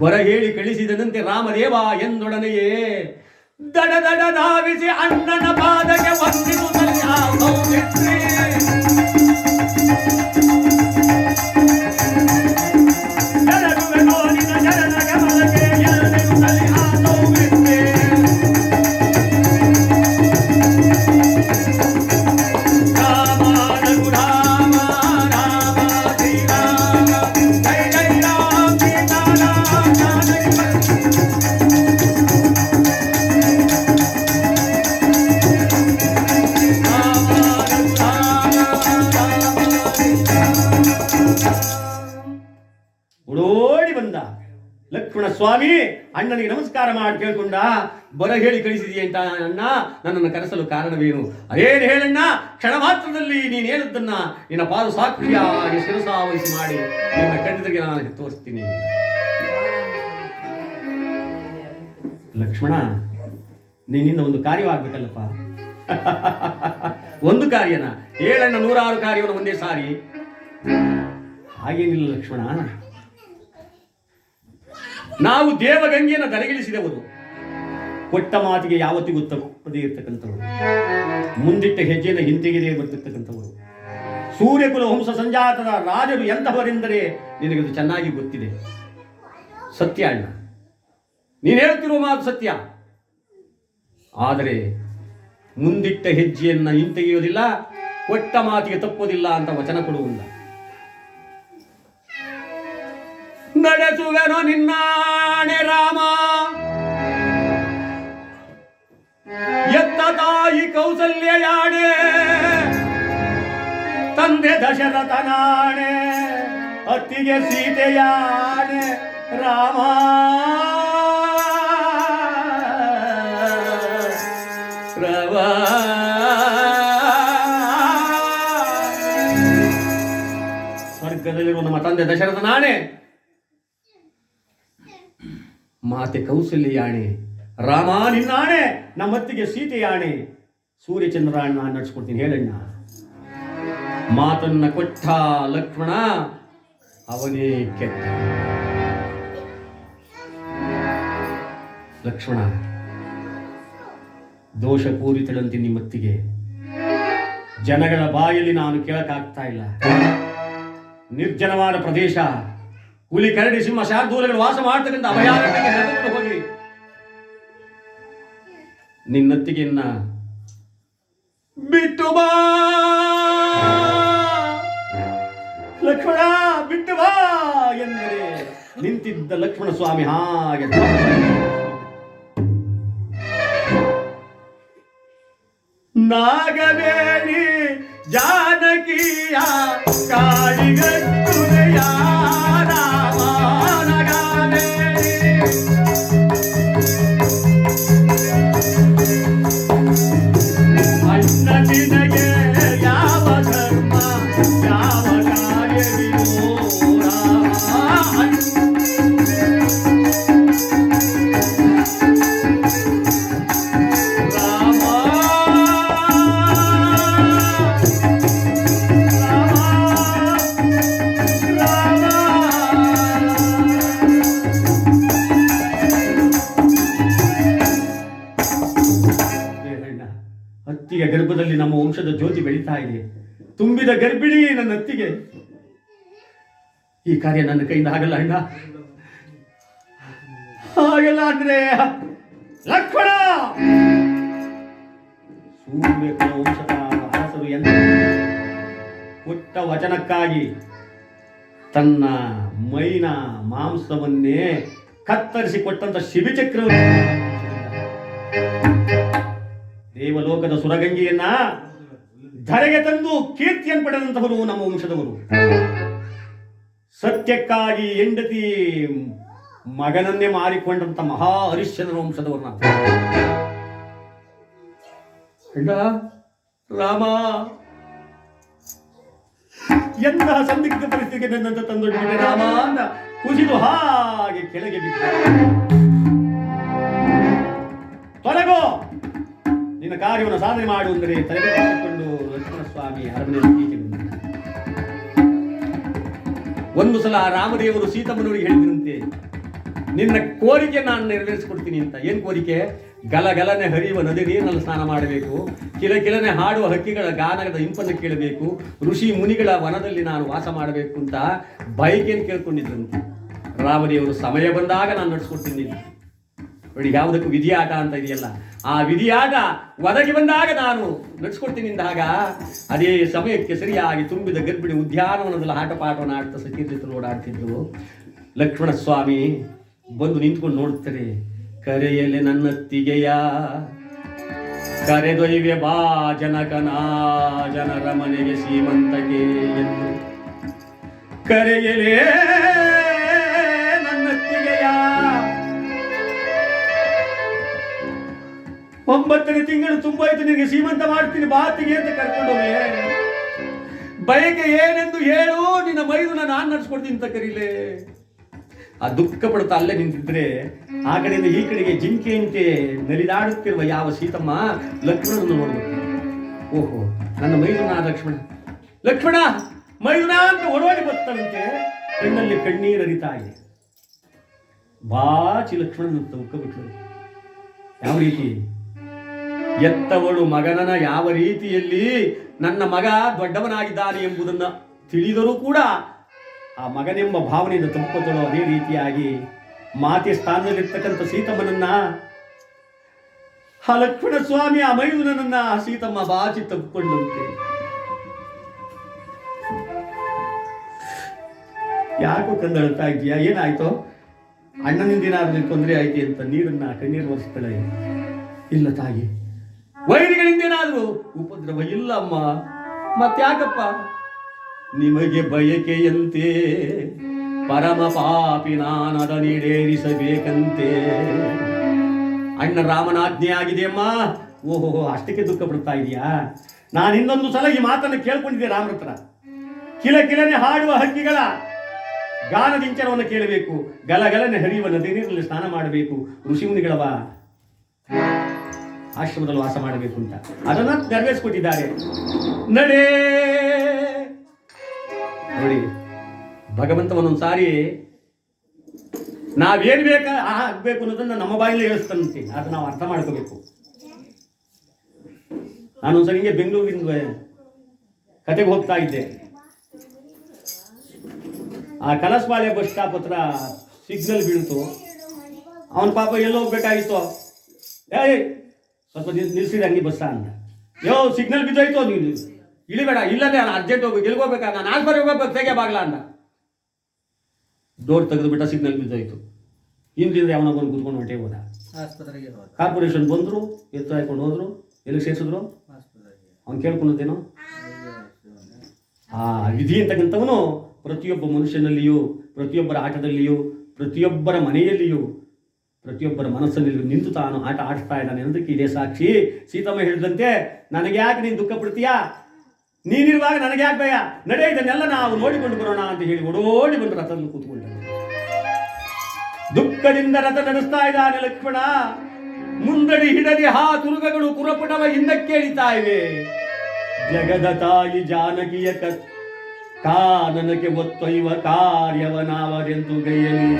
ಬರ ಹೇಳಿ ಕಳಿಸಿದನಂತೆ ರಾಮದೇವ ಎಂದೊಡನೆಯೇ. ದಡ ದಡ ಧಾವಿಸಿ ಅಣ್ಣನ ಪಾದಕ್ಕೆ ವಂದಿಸುತ್ತಲೇ ಸ್ವಾಮಿ, ಅಣ್ಣನಿಗೆ ನಮಸ್ಕಾರ ಮಾಡಿ ಕೇಳ್ಕೊಂಡ, ಬರ ಹೇಳಿ ಕಳಿಸಿದೀಯ ಅಂತ ಅಣ್ಣ, ನನ್ನನ್ನು ಕರೆಸಲು ಕಾರಣವೇನು? ಅದೇನು ಹೇಳಣ್ಣ, ಕ್ಷಣ ಮಾತ್ರದಲ್ಲಿ ನೀನು ಹೇಳಿದ್ದನ್ನ ನಿನ್ನ ಪಾಲು ಸಾಕ್ಷಿಯಾಗಿ ಶಿರಸಾವಹಿಸಿ ಮಾಡಿ ನಿನ್ನ ಕಣ್ಣಿಗೆ ನಾನು ತೋರಿಸ್ತೀನಿ. ಲಕ್ಷ್ಮಣ, ನಿನ್ನಿಂದ ಒಂದು ಕಾರ್ಯವಾಗಬೇಕಲ್ಲಪ್ಪ. ಒಂದು ಕಾರ್ಯನ, ಏಳಣ್ಣ ನೂರಾರು ಕಾರ್ಯವನ್ನು ಒಂದೇ ಸಾರಿ. ಹಾಗೇನಿಲ್ಲ ಲಕ್ಷ್ಮಣ. ನಾವು ದೇವಗಂಗೆಯನ್ನು ದರಗಿಳಿಸಿದವರು ಕೊಟ್ಟ ಮಾತಿಗೆ ಯಾವತ್ತಿಗೂ ತಪ್ಪದೇ ಇರ್ತಕ್ಕಂಥವರು. ಮುಂದಿಟ್ಟ ಹೆಜ್ಜೆಯನ್ನು ಹಿಂತೆಗೆದೇ ಬರ್ತಿರ್ತಕ್ಕಂಥವರು ಸೂರ್ಯಕುಲ ವಂಶ ಸಂಜಾತದ ರಾಜರು ಎಂತಹವರೆಂದರೆ ನಿನಗದು ಚೆನ್ನಾಗಿ ಗೊತ್ತಿದೆ. ಸತ್ಯ ಅಣ್ಣ. ನೀನು ಹೇಳ್ತಿರುವ ಮಾತು ಸತ್ಯ. ಆದರೆ ಮುಂದಿಟ್ಟ ಹೆಜ್ಜೆಯನ್ನು ಹಿಂತೆಗೆಯೋದಿಲ್ಲ, ಕೊಟ್ಟ ಮಾತಿಗೆ ತಪ್ಪೋದಿಲ್ಲ ಅಂತ ವಚನ ಕೊಡುವುದಿಲ್ಲ. ನಡೆಸುವೆನೋ ನಿನ್ನಾಣೆ ರಾಮ. ಎತ್ತ ತಾಯಿ ಕೌಸಲ್ಯಯಾಣೆ, ತಂದೆ ದಶರಥನಾಣೆ, ಅತ್ತಿಗೆ ಸೀತೆಯಾಣೆ ರಾಮ. ಪ್ರವಾ ಸ್ವರ್ಗದಲ್ಲಿರುವ ನಮ್ಮ ತಂದೆ ದಶರಥನಾಣೆ. ಮಾತೆ ಕೌಸಲ್ಯಾಣೆ ರಾಮ ನಿನ್ನಾಣೆ ನಮ್ಮತ್ತಿಗೆ ಸೀತೆಯಾಣೆ ಸೂರ್ಯಚಂದ್ರಾಣ ನಡ್ಸ್ಕೊಡ್ತೀನಿ, ಹೇಳಣ್ಣ. ಮಾತನ್ನ ಕೊಟ್ಟ ಲಕ್ಷ್ಮಣ, ಅವನೇ ಕೆಟ್ಟ. ಲಕ್ಷ್ಮಣ, ದೋಷ ಪೂರಿತಳಂತೆ ನಿಮ್ಮತ್ತಿಗೆ. ಜನಗಳ ಬಾಯಲ್ಲಿ ನಾನು ಕೇಳಕ್ಕಾಗ್ತಾ ಇಲ್ಲ. ನಿರ್ಜನವಾದ ಪ್ರದೇಶ. ಹುಲಿ ಕರಡಿ ಸಿಂಹ ಶಾರ್ದೂಲಗಳು ವಾಸ ಮಾಡ್ತಕ್ಕಂಥ ಅಭಯಾರಣ್ಯಕ್ಕೆ ಹೆದರ್ಕೊಂಡು ಹೋಗಿ. ನಿನ್ನತ್ತಿಗೆಯನ್ನ ಬಿಟ್ಟು ಬಾ. ಲಕ್ಷ್ಮಣ, ಬಿಟ್ಟು ಬಾ ಎಂದರೆ ನಿಂತಿದ್ದ ಲಕ್ಷ್ಮಣ ಸ್ವಾಮಿ ಹಾಗೆ ನಾಗವೇಣಿ, ಜಾನಕಿಯ ಕಾಳಿಗಟ್ಟುನೆಯ ತುಂಬಿದ ಗರ್ಭಿಣಿ ನನ್ನ ಅತ್ತಿಗೆ. ಈ ಕಾರ್ಯ ನನ್ನ ಕೈಯಿಂದ ಆಗಲ್ಲ ಅಣ್ಣ. ಆಗಲ್ಲ ಅಂದ್ರೆ ಲಕ್ಷ್ಮಣ! ಪುಟ್ಟ ಎಂದ ಕೊಟ್ಟ ವಚನಕ್ಕಾಗಿ ತನ್ನ ಮೈನ ಮಾಂಸವನ್ನೇ ಕತ್ತರಿಸಿ ಕೊಟ್ಟಂತ ಶಿಬಿಚಕ್ರವರ್ತಿ ದೇವಲೋಕದ ಸುರಗಂಗೆಯನ್ನ ಧರೆಗೆ ತಂದು ಕೀರ್ತಿಯನ್ನು ಪಡೆದಂತಹವರು ನಮ್ಮ ವಂಶದವರು. ಸತ್ಯಕ್ಕಾಗಿ ಹೆಂಡತಿ ಮಗನನ್ನೇ ಮಾರಿಕೊಂಡಂತ ಮಹಾ ಹರಿಶ್ಚಂದ್ರ ವಂಶದವರು ರಾಮ. ಎಂತಹ ಸಂದಿಗ್ಧ ಪರಿಸ್ಥಿತಿಗೆ ನನ್ನಂತ ತಂದು ರಾಮ ಅಂತ ಕುಸಿದು ಹಾಗೆ ಕೆಳಗೆ ಬಿದ್ದ. ತೊಲಗೋ ನಿನ್ನ ಕಾರ್ಯವನ್ನು ಸಾಧನೆ ಮಾಡು ಅಂದರೆ ಲಕ್ಷ್ಮಣ ಸ್ವಾಮಿ ಅರಮನೆಯಲ್ಲಿ ಒಂದು ಸಲ ರಾಮದೇವರು ಸೀತಮ್ಮನವರಿಗೆ ಹೇಳಿದ್ರಂತೆ, ನಿನ್ನ ಕೋರಿಕೆ ನಾನು ನೆರವೇರಿಸಿಕೊಡ್ತೀನಿ ಅಂತ. ಏನು ಕೋರಿಕೆ? ಗಲಗಲನೆ ಹರಿಯುವ ನದಿ ನೀರಿನಲ್ಲಿ ಸ್ನಾನ ಮಾಡಬೇಕು, ಕಿಲ ಕಿಲನೆ ಹಾಡುವ ಹಕ್ಕಿಗಳ ಗಾನದ ಇಂಪನ್ನು ಕೇಳಬೇಕು, ಋಷಿ ಮುನಿಗಳ ವನದಲ್ಲಿ ನಾನು ವಾಸ ಮಾಡಬೇಕು ಅಂತ ಬೈಕೇನು ಕೇಳ್ಕೊಂಡಿದ್ರಂತೆ. ರಾಮದೇವರು ಸಮಯ ಬಂದಾಗ ನಾನು ನಡ್ಸ್ಕೊಡ್ತೀನಿ. ನೋಡಿ, ಯಾವುದಕ್ಕೂ ವಿಧಿಯಾಟ ಅಂತ ಇದೆಯಲ್ಲ. ಆ ವಿಧಿಯಾಟ ಒದಗಿ ಬಂದಾಗ ನಾನು ನಡೆಸ್ಕೊಡ್ತೀನಿ ಅಂದಾಗ ಅದೇ ಸಮಯಕ್ಕೆ ಸರಿಯಾಗಿ ತುಂಬಿದ ಗರ್ಭಿಣಿ ಉದ್ಯಾನವನದಲ್ಲಿ ಆಟಪಾಠವನ್ನು ಆಡ್ತಾ ಸತೀರ್ಥರು ಓಡಾಡ್ತಿದ್ರು ಲಕ್ಷ್ಮಣ ಸ್ವಾಮಿ ಬಂದು ನಿಂತ್ಕೊಂಡು ನೋಡ್ತಾರೆ ಕರೆಯಲೆ ನನ್ನತ್ತಿಗೆಯ, ಕರೆದೊಯ್ವೆ ಬಾ ಜನಕನ ಜನರ ಮನೆಗೆ ಸೀಮಂತಗೆ ಎಂದು. ಕರೆಯಲೇ ಒಂಬತ್ತನೇ ತಿಂಗಳು ತುಂಬಾಯ್ತು ನಿನಗೆ ಸೀಮಂತ ಮಾಡ್ತೀನಿ ಬಾತಿಗೆ ಅಂತ ಕರ್ಕೊಂಡು ಬಯಕೆ ಏನೆಂದು ಹೇಳು, ನಿನ್ನ ಮೈದುನ ನಾನು ನಡ್ಸ್ಕೊಡ್ತೀನಿ ಅಂತ ಕರೀಲೆ. ಆ ದುಃಖ ಪಡ್ತಾ ಅಲ್ಲೇ ನಿಂತಿದ್ರೆ, ಆ ಕಡೆಯಿಂದ ಈ ಕಡೆಗೆ ಜಿಂಕೆಯಂತೆ ನಲಿದಾಡುತ್ತಿರುವ ಯಾವ ಸೀತಮ್ಮ ಲಕ್ಷ್ಮಣನನ್ನು ನೋಡಬೇಕು. ಓಹೋ, ನನ್ನ ಮೈದುನ ಲಕ್ಷ್ಮಣ. ಲಕ್ಷ್ಮಣ, ಮೈದುನ ಅಂತ ಓಡೋಡಿ ಬರ್ತಾನಂತೆ ಕಣ್ಣಲ್ಲಿ ಕಣ್ಣೀರು ಹರಿತಾ ಇದೆ. ಬಾಚಿ ಲಕ್ಷ್ಮಣನ ತೂಕ ಬಿಟ್ಲು ಯಾವ ರೀತಿ? ಎತ್ತವಳು ಮಗನನ ಯಾವ ರೀತಿಯಲ್ಲಿ ನನ್ನ ಮಗ ದೊಡ್ಡವನಾಗಿದ್ದಾನೆ ಎಂಬುದನ್ನು ತಿಳಿದರೂ ಕೂಡ ಆ ಮಗನೆಂಬ ಭಾವನೆಯಿಂದ ತಪ್ಪುತ್ತಳೋ ಅದೇ ರೀತಿಯಾಗಿ ಮಾತೆ ಸ್ಥಾನದಲ್ಲಿರ್ತಕ್ಕಂಥ ಸೀತಮ್ಮನನ್ನ ಆ ಲಕ್ಷ್ಮಣ ಸ್ವಾಮಿ ಆ ಮಯೂರನನ್ನ ಸೀತಮ್ಮ ಬಾಚಿ ತಪ್ಪಿಕೊಂಡಂತೆ ಯಾಕೋ ಕಂದಳ್ತಾ ಇದೆಯಾ ಏನಾಯ್ತು? ಅಣ್ಣನಿಂದ ಏನಾದ್ರೂ ತೊಂದರೆ ಆಯ್ತು ಅಂತ ನೀರನ್ನ ಕಣ್ಣೀರು ಒರೆಸ್ತಾಳೆ. ಇಲ್ಲ ತಾಯಿ ವೈರಿಗಳಿಂದ ಏನಾದರೂ ಉಪದ್ರವ ಇಲ್ಲ ಅಮ್ಮ ಮತ್ಯಾಕಪ್ಪ ನಿಮಗೆ ಬಯಕೆಯಂತೆ ಪರಮ ಪಾಪಿ ನಾನದ ನೀಡೇರಿಸಬೇಕಂತೆ ಅಣ್ಣ ರಾಮನ ಆಜ್ಞೆ ಆಗಿದೆ ಅಮ್ಮ ಓಹೋ, ಅಷ್ಟಕ್ಕೆ ದುಃಖ ಪಡ್ತಾ ಇದೆಯಾ? ನಾನು ಇನ್ನೊಂದು ಸಲ ಈ ಮಾತನ್ನು ಕೇಳ್ಕೊಂಡಿದ್ದೆ ರಾಮರತ್ರ. ಕಿಲ ಕಿಲನೆ ಹಾಡುವ ಹಕ್ಕಿಗಳ ಗಾನದಿಂಚನವನ್ನು ಕೇಳಬೇಕು. ಗಲಗಲನೆ ಹರಿಯುವ ನದಿ ನೀರಲ್ಲಿ ಸ್ನಾನ ಮಾಡಬೇಕು. ಋಷಿಮುನಿಗಳವ ಆಶ್ರಮದಲ್ಲಿ ವಾಸ ಮಾಡಬೇಕು ಅಂತ. ಅದನ್ನ ನೆರವೇರಿಸ್ಕೊಟ್ಟಿದ್ದಾರೆ. ನಡೆ! ನೋಡಿ ಭಗವಂತ ಒಂದೊಂದು ಸಾರಿ ನಾವೇನ್ ಬೇಕ ಆಗ್ಬೇಕು ಅನ್ನೋದನ್ನ ನಮ್ಮ ಬಾಯಲ್ಲಿ ಹೇಳಿಸ್ತಾನಂತೆ ಅದನ್ನ ನಾವು ಅರ್ಥ ಮಾಡ್ಕೋಬೇಕು. ನಾನೊಂದ್ಸರಿ ಹಿಂಗೆ ಬೆಂಗಳೂರಿಂದ ಕತೆಗೆ ಹೋಗ್ತಾ ಇದ್ದೆ. ಆ ಕಲಸಬಾಳೆ ಬಸ್ ಸ್ಟಾಪ್ ಹತ್ರ ಸಿಗ್ನಲ್ ಬೀಳ್ತು. ಅವನ ಪಾಪ ಎಲ್ಲೋ ಹೋಗ್ಬೇಕಾಗಿತ್ತು ಏಯ್ ಸ್ವಲ್ಪ ನಿಲ್ ನಿಲ್ಸಿದೆ ಹಂಗೆ ಬಸ್ಸ ಅಂತ. ಯೋ ಸಿಗ್ನಲ್ ಬಿದ್ದೋಯ್ತು ನೀವು ಇಳಿಬೇಡ ಇಲ್ಲದೆ ನಾನು ಅರ್ಜೆಂಟ್ ಹೋಗಿ ಎಲ್ಗೋಬೇಕಾಗ ನಾನು ಆಸ್ಪತ್ರೆಗೆ ಹೋಗ್ಬೇಕು ತೆಗೆ ಬಾಗ್ಲ ಅಂದ ಡೋರ್ ತೆಗೆದು ಬಿಟ್ಟ ಸಿಗ್ನಲ್ ಬಿದ್ದೋಯ್ತು. ಹಿಂದಿಂದ ಯಾವನ ಬಂದು ಕೂತ್ಕೊಂಡು ಹೊಟ್ಟೆ ಹೋದ. ಕಾರ್ಪೊರೇಷನ್ ಬಂದರು ಎತ್ತು ಹಾಕೊಂಡು ಹೋದ್ರು. ಎಲ್ಲಿಗೆ ಸೇರಿಸಿದ್ರು? ಅವ್ನು ಕೇಳ್ಕೊಂಡೇನು ಆ ವಿಧಿ ಅಂತಕ್ಕಂಥವನು ಪ್ರತಿಯೊಬ್ಬ ಮನುಷ್ಯನಲ್ಲಿಯೂ ಪ್ರತಿಯೊಬ್ಬರ ಆಟದಲ್ಲಿಯೂ ಪ್ರತಿಯೊಬ್ಬರ ಮನೆಯಲ್ಲಿಯೂ ಪ್ರತಿಯೊಬ್ಬರ ಮನಸ್ಸಲ್ಲಿ ನಿಂತು ತಾನು ಆಟ ಆಡ್ತಾ ಇದ್ದಾನೆ ಅನ್ನೋದಕ್ಕೆ ಇದೇ ಸಾಕ್ಷಿ? ಸೀತಮ್ಮ ಹೇಳಿದಂತೆ ನನಗೆ ಯಾಕೆ ನೀನು ದುಃಖ ಪಡ್ತೀಯಾ? ನೀನಿರುವಾಗ ನನಗೆ ಯಾಕೆ ಭಯ? ನಡೆ, ಇದನ್ನೆಲ್ಲ ನಾವು ನೋಡಿಕೊಂಡು ಬರೋಣ ಅಂತ ಹೇಳಿ ಓಡೋಡಿ ಬಂದು ರಥದಲ್ಲಿ ಕೂತ್ಕೊಂಡ ದುಃಖದಿಂದ ರಥ ನಡೆಸ್ತಾ ಇದ್ದಾನೆ ಲಕ್ಷ್ಮಣ. ಮುಂದಡಿ ಹಿಡದಿ ಹಾ ತುರುಗಗಳು ಕುರಪುಟವ ಹಿಂದಕ್ಕೆ ಇಳಿತಾ ಇವೆ. ಜಗದ ತಾಯಿ ಜಾನಕಿಯ ಕಾನನಕ್ಕೆ ಒತ್ತೊಯ್ಯುವ ಕಾರ್ಯವನಾವರೆಂದು ಗೈಯಲಿ.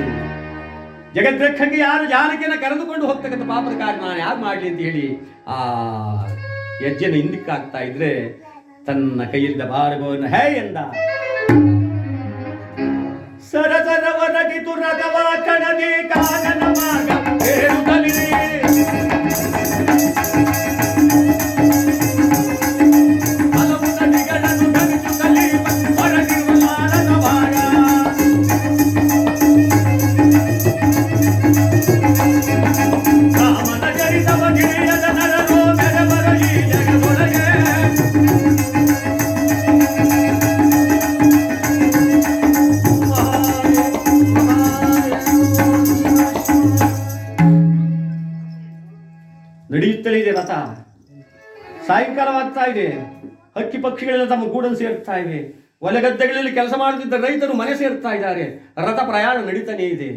ಜಗದ್ರಕ್ಷಕ್ಕೆ ಯಾರು ಜಾನಕಿಯನ್ನ ಕರೆದುಕೊಂಡು ಹೋಗ್ತಕ್ಕಂಥ ಪಾಪದ ಕಾರ್ಯ ನಾನು ಯಾರು ಮಾಡಲಿ ಅಂತ ಹೇಳಿ ಆ ಹೆಜ್ಜೆನ ಹಿಂದಿಕ್ಕಾಗ್ತಾ ಇದ್ರೆ ತನ್ನ ಕೈಯಿಂದ ಭಾರವನ್ನು ಹೇ ಎಂದ. ಸರಸರವರಗಿತು ರಥವಾ ಕಣದೇ ಕಾನನ ಇದೆ. ಹಕ್ಕಿ ಪಕ್ಷಿಗಳೆಲ್ಲ ತಮ್ಮ ಗೂಡನ್ನು ಸೇರ್ತಾ ಇವೆ. ಹೊಲಗದ್ದೆಗಳಲ್ಲಿ ಕೆಲಸ ಮಾಡುತ್ತಿದ್ದ ರೈತರು ಮನೆ ಸೇರ್ತಾ ಇದ್ದಾರೆ. ರಥ ಪ್ರಯಾಣ ನಡೀತಾನೇ ಇದೆ.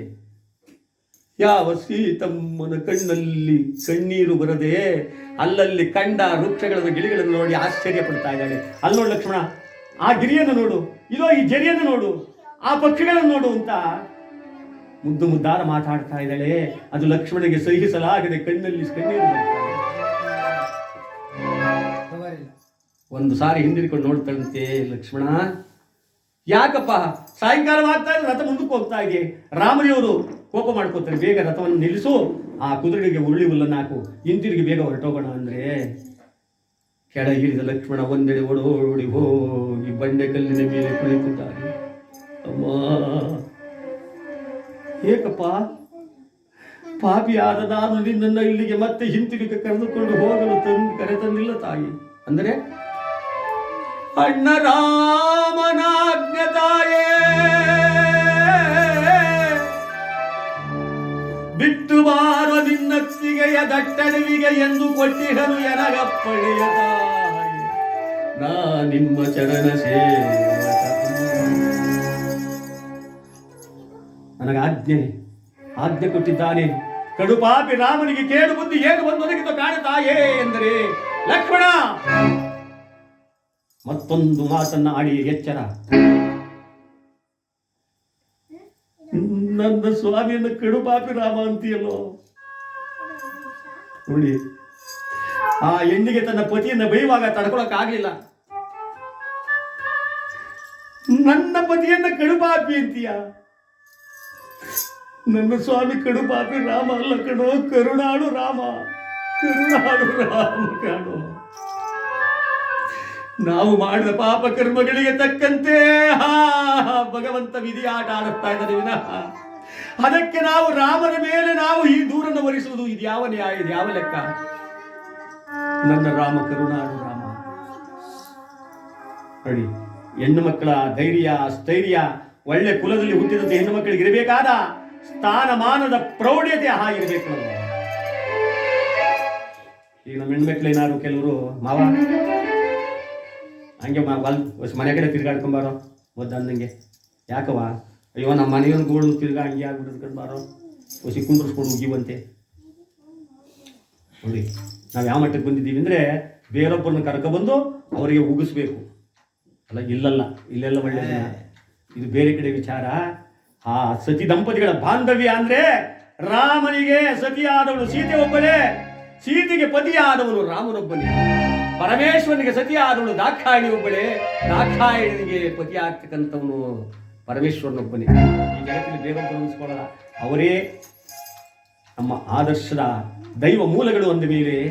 ಯಾವ ಸೀತಮ್ಮನ ಕಣ್ಣಲ್ಲಿ ಕಣ್ಣೀರು ಬರದೆ ಅಲ್ಲಲ್ಲಿ ಕಂಡ ವೃಕ್ಷಗಳ ಗಿಳಿಗಳನ್ನು ನೋಡಿ ಆಶ್ಚರ್ಯ ಪಡ್ತಾ ಇದ್ದಾಳೆ. ಅಲ್ಲಿ ನೋಡು ಲಕ್ಷ್ಮಣ, ಆ ಗಿರಿಯನ್ನು ನೋಡು. ಇದೋ ಈ ಜರಿಯನ್ನು ನೋಡು. ಆ ಪಕ್ಷಿಗಳನ್ನು ನೋಡು ಅಂತ ಮುದ್ದು ಮುದ್ದಾರ ಮಾತಾಡ್ತಾ ಇದ್ದಾಳೆ. ಅದು ಲಕ್ಷ್ಮಣಗೆ ಸಹಿಸಲಾಗದೆ ಕಣ್ಣಲ್ಲಿ ಕಣ್ಣೀರು ಬರ್ತಾ ಒಂದು ಸಾರಿ ಹಿಂದಿರ್ಕೊಂಡು ನೋಡ್ತಂತೆ, ಲಕ್ಷ್ಮಣ. ಯಾಕಪ್ಪ? ಸಾಯಂಕಾಲವಾಗ್ತಾ ಇದೆ, ರಥ ಮುಂದಕ್ಕೆ ಹೋಗ್ತಾ ಇದೆ. ರಾಮನಿಯವರು ಕೋಪ ಮಾಡ್ಕೋತಾರೆ, ಬೇಗ ರಥವನ್ನು ನಿಲ್ಲಿಸು. ಆ ಕುದುರೆಗೆ ಉರುಳಿ ಹುಲ್ಲನ್ನು ಹಾಕು. ಹಿಂತಿರುಗಿ ಬೇಗ ಹೊರಟೋಗೋಣ ಅಂದ್ರೆ. ಕೆಳಗಿಳಿದ ಲಕ್ಷ್ಮಣ ಒಂದೆಡೆ ಓಡೋಡಿ ಹೋಗಿ ಬಂಡೆ ಕಲ್ಲಿನ ಮೇಲೆ ಕುಳಿತಿದ್ದಾರೆ ಅಮ್ಮ. ಏಕಪ್ಪ ಆದ ನಾನು ನಿನ್ನನ್ನು ಇಲ್ಲಿಗೆ ಮತ್ತೆ ಹಿಂತಿರುಗಿ ಕರೆದುಕೊಂಡು ಹೋಗಲು ತಂದು ಕರೆತಂದಿಲ್ಲ ತಾಯಿ. ಅಂದರೆ ಅಣ್ಣ ರಾಮನಾಜ್ಞತಾಯೇ ಬಿಟ್ಟು ನಿನ್ನ ನಿನ್ನತ್ತಿಗೆಯ ದಟ್ಟಣವಿಗೆ ಎಂದು ಕೊಟ್ಟಿಹನು ಎನಗಪ್ಪಳೆಯ ನಾ ನಿಮ್ಮ ಚರಣ ಸೇವಕ ನನಗೆ ಆಜ್ಞೆ ಆಜ್ಞೆ ಕೊಟ್ಟಿದ್ದಾನೆ. ಕಡುಪಾಪಿ ರಾಮನಿಗೆ ಕೇಳು ಬುದ್ಧಿ ಏನು ಬಂದು ಒದಗಿತು ಕಾಣುತ್ತಾಯೇ ಎಂದರೆ, ಲಕ್ಷ್ಮಣ! ಮತ್ತೊಂದು ಮಾತನ್ನ ಆಡಿ ಎಚ್ಚರ. ನನ್ನ ಸ್ವಾಮಿಯನ್ನ ಕಡುಪಾಪಿ ರಾಮ ಅಂತೀಯಲ್ಲೋ? ನೋಡಿ, ಆ ಹೆಣ್ಣಿಗೆ ತನ್ನ ಪತಿಯನ್ನ ಬೈಯುವಾಗ ತಡ್ಕೊಳಕ್ಕಾಗ್ಲಿಲ್ಲ ನನ್ನ ಪತಿಯನ್ನ ಕಡುಪಾಪಿ ಅಂತೀಯ? ನನ್ನ ಸ್ವಾಮಿ ಕಡುಪಾಪಿ ರಾಮ ಅಲ್ಲ ಕಣೋ, ಕರುಣಾಳು ರಾಮ ಕರುಣಾಳು ರಾಮ ಕಾಣೋ. ನಾವು ಮಾಡಿದ ಪಾಪ ಕರ್ಮಗಳಿಗೆ ತಕ್ಕಂತೆ. ಹಾ ಭಗವಂತ ವಿಧಿ ಆಟ ಆಡುತ್ತಾ ಇದ್ದಾನೆ ವಿನಃ. ಅದಕ್ಕೆ ನಾವು ರಾಮನ ಮೇಲೆ ನಾವು ಈ ದೂರನ್ನು ವರಿಸುವುದು ಇದು ಯಾವ ನ್ಯಾಯ, ಇದು ಯಾವ ಲೆಕ್ಕ? ನನ್ನ ರಾಮ ಕರುಣಾನು ರಾಮ. ನೋಡಿ ಹೆಣ್ಣು ಮಕ್ಕಳ ಧೈರ್ಯ, ಸ್ಥೈರ್ಯ, ಒಳ್ಳೆ ಕುಲದಲ್ಲಿ ಹುಟ್ಟಿದಂತೆ ಹೆಣ್ಣು ಮಕ್ಕಳಿಗೆ ಇರಬೇಕಾದ ಸ್ಥಾನಮಾನದ ಪ್ರೌಢತೆ ಆಗಿರಬೇಕು ಈಗ ನಮ್ಮ ಹೆಣ್ಮಕ್ಳು ಏನಾದ್ರು ಕೆಲವರು, ಮಾವ ಹಂಗೆ ಹೊಸ ಮನೆ ಕಡೆ ತಿರ್ಗಾಡ್ಕೊಂಬಾರೋ ಮುದ್ದಂದಂಗೆ ಯಾಕವ ಅಯ್ಯೋ ನಮ್ಮ ಮನೆಯೊಂದು ಗೋಳು ತಿರ್ಗಾ ಹಂಗೆ ಆಗ್ಬಿಟ್ಟು ಬಾರೋ. ಹೊಸಿ ಕುಂಡ್ರಿಸ್ಕೊಂಡು ನೋಡಿ, ನಾವು ಯಾವ ಮಟ್ಟಕ್ಕೆ ಬಂದಿದ್ದೀವಿ ಅಂದರೆ ಬೇರೊಬ್ಬರನ್ನ ಕರ್ಕೊಬಂದು ಅವರಿಗೆ ಉಗಿಸ್ಬೇಕು. ಅಲ್ಲ, ಇಲ್ಲಲ್ಲ, ಇಲ್ಲೆಲ್ಲ ಒಳ್ಳೆಯ ಇದು ಬೇರೆ ಕಡೆ ವಿಚಾರ. ಆ ಸತಿ ದಂಪತಿಗಳ ಬಾಂಧವ್ಯ ಅಂದರೆ ರಾಮನಿಗೆ ಸತಿಯಾದವಳು, ಸೀತೆ ಒಬ್ಬನೇ. ಸೀತೆಗೆ ಪತಿಯಾದವನು ರಾಮನೊಬ್ಬನೇ. ಪರಮೇಶ್ವರನಿಗೆ ಸತಿಯಾದವಳು ದಾಕ್ಷಾಯಣಿ ಒಬ್ಬಳೆ. ದಾಕ್ಷಾಯಣಿಗೆ ಪತಿ ಆಗ್ತಕ್ಕಂಥವನು ಪರಮೇಶ್ವರನೊಬ್ಬನೇ. ಈ ಜಗತ್ತಿನ ಉಳಿಸ್ಕೊಳ್ಳಲ್ಲ. ಅವರೇ ನಮ್ಮ ಆದರ್ಶದ ದೈವ ಮೂಲಗಳು ಅಂದ ಮೇಲೆ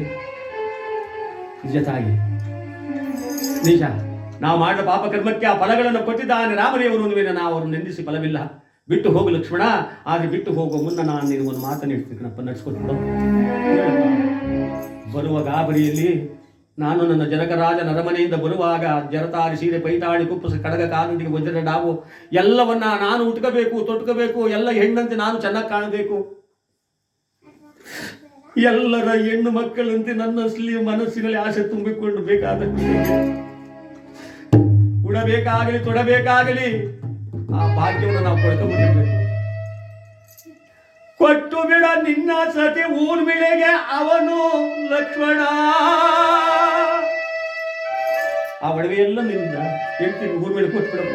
ನಿಜ ತಾಯಿ. ನಿಜ. ನಾವು ಮಾಡಿದ ಪಾಪ ಕರ್ಮಕ್ಕೆ ಆ ಫಲಗಳನ್ನು ಕೊಟ್ಟಿದ್ದಾನೆ ರಾಮದೇವರು ಅಂದ್ಮೇಲೆ ನಾವು ಅವರನ್ನು ನಿಂದಿಸಿ ಫಲವಿಲ್ಲ. ಬಿಟ್ಟು ಹೋಗು ಲಕ್ಷ್ಮಣ, ಆದ್ರೆ ಬಿಟ್ಟು ಹೋಗುವ ಮುನ್ನ ನಾನು ನೀನು ಒಂದು ಮಾತನ್ನು ಹೇಳ್ತೀನಪ್ಪ ನಡ್ಸ್ಕೊಟ್ಬಿಡು ಬರುವ ಗಾಬರಿಯಲ್ಲಿ ನಾನು ನನ್ನ ಜನಕರಾಜನ ಅರಮನೆಯಿಂದ ಬರುವಾಗ ಜರತಾರಿ ಸೀರೆ ಪೈತಾಳಿ ಕುಪ್ಪಸ ಕಡಗ ಕಾಲುಂಡಿಗೆ ವಜ್ರ ಡಾವು. ಎಲ್ಲವನ್ನ ನಾನು ಉಟ್ಕೋಬೇಕು, ತೊಟ್ಕೋಬೇಕು, ಎಲ್ಲ ಹೆಣ್ಣಂತೆ ನಾನು ಚೆನ್ನಾಗಿ ಕಾಣಬೇಕು. ಎಲ್ಲರ ಹೆಣ್ಣು ಮಕ್ಕಳಂತೆ ನನ್ನ ಮನಸ್ಸಿನಲ್ಲಿ ಆಸೆ ತುಂಬಿಕೊಂಡು ಬೇಕಾದ ಉಡಬೇಕಾಗಲಿ, ತೊಡಬೇಕಾಗಲಿ, ಆ ಭಾಗ್ಯವನ್ನು ನಾವು ಪಡ್ಕೊಂಡ್ಬಿಟ್ಟಿರ್ಬೇಕು. ಕೊಟ್ಟು ಬಿಡ ನಿನ್ನ ಸತಿ ಊರ್ಮಿಳೆಗೆ ಅವನು ಲಕ್ಷ್ಮಣ. ಆ ಒಡವೆ ಎಲ್ಲ ನಿನ್ನ ಹೇಳ್ತೀನಿ ಮೇಲೆ ಕೊಟ್ಬಿಡಪ್ಪ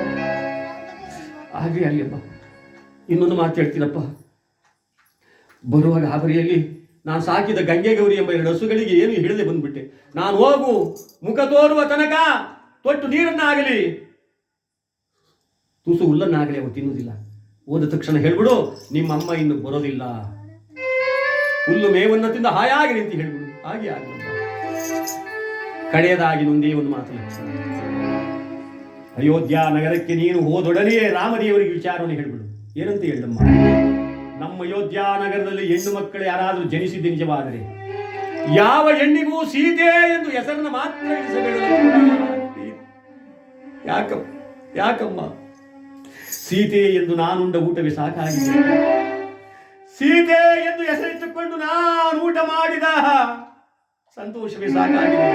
ಹಾಗೆ ಅಲ್ಲಿಯಪ್ಪ ಇನ್ನೊಂದು ಮಾತು ಹೇಳ್ತೀನಪ್ಪ. ಬರುವಾಗ ಗಾಬರಿಯಲ್ಲಿ ನಾನು ಸಾಕಿದ ಗಂಗೆ ಗೌರಿ ಎಂಬ ಎರಡು ಹಸುಗಳಿಗೆ ಏನು ಹಿಡಿದೆ ಬಂದ್ಬಿಟ್ಟೆ. ನಾನು ಹೋಗು, ಮುಖ ತೋರುವ ತನಕ ತೊಟ್ಟು ನೀರನ್ನಾಗಲಿ. ತುಸು ಹುಲ್ಲನ್ನಾಗಲಿ ಅವು ತಿನ್ನುವುದಿಲ್ಲ. ಹೋದ ತಕ್ಷಣ ಹೇಳ್ಬಿಡು ನಿಮ್ಮಮ್ಮ ಇನ್ನು ಬರೋದಿಲ್ಲ. ಹುಲ್ಲು ಮೇವನ್ನ ತಿಂದ ಹಾಯಾಗಿ ನಿಂತು ಹೇಳ್ಬಿಡು. ಹಾಗೆ ಆಗಲ್ಲ ಕಡೆಯದಾಗಿ ನೊಂದೇ ಒಂದು ಮಾತು ಲಕ್ಷ್ಮಣ. ಅಯೋಧ್ಯ ನಗರಕ್ಕೆ ನೀನು ಹೋದೊಡನೆಯೇ ರಾಮದೇವರಿಗೆ ವಿಚಾರವನ್ನು ಹೇಳ್ಬಿಡು. ಏನಂತ ಹೇಳಮ್ಮ ನಮ್ಮ ಅಯೋಧ್ಯ ನಗರದಲ್ಲಿ ಹೆಣ್ಣು ಮಕ್ಕಳು ಯಾರಾದರೂ ಜನಿಸಿದ್ದು ನಿಜವಾದರೆ ಯಾವ ಹೆಣ್ಣಿಗೂ ಸೀತೆ ಎಂದು ಹೆಸರನ್ನು ಮಾತ್ರ ಇರಿಸಬೇಡ ಲಕ್ಷ್ಮಣ. ಯಾಕ ಯಾಕಮ್ಮ? ಸೀತೆ ಎಂದು ನಾನುಂಡ ಊಟವೇ ಸಾಕಾಗಿದೆ. ಸೀತೆ ಎಂದು ಹೆಸರಿಟ್ಟುಕೊಂಡು ನಾನು ಊಟ ಮಾಡಿದ ಸಂತೋಷವೇ ಸಾಕಾಗಿದೆ.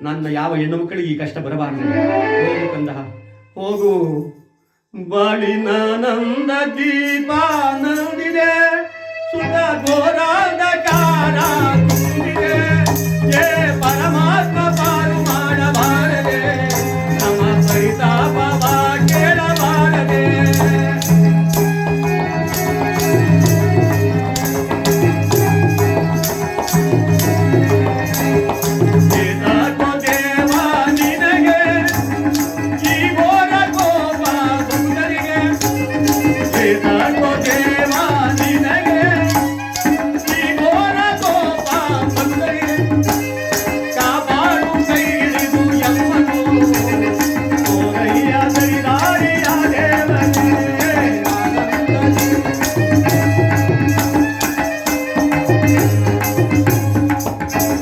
ನನ್ನ ಯಾವ ಹೆಣ್ಣು ಮಕ್ಕಳಿಗೆ ಈ ಕಷ್ಟ ಬರಬಾರದು? ಹೋಗು ಕಂದ ಹೋಗು. ಬಾಳಿ ಬಾಳಿನಾನಂದ ದೀಪ ನಂದಿದೆ ಸುತ ಗೋರಾದ ಕಾರ ಏ ಪರಮಾತ್ಮ ಪಾಲು ಮಾಡಬಾರದೆ.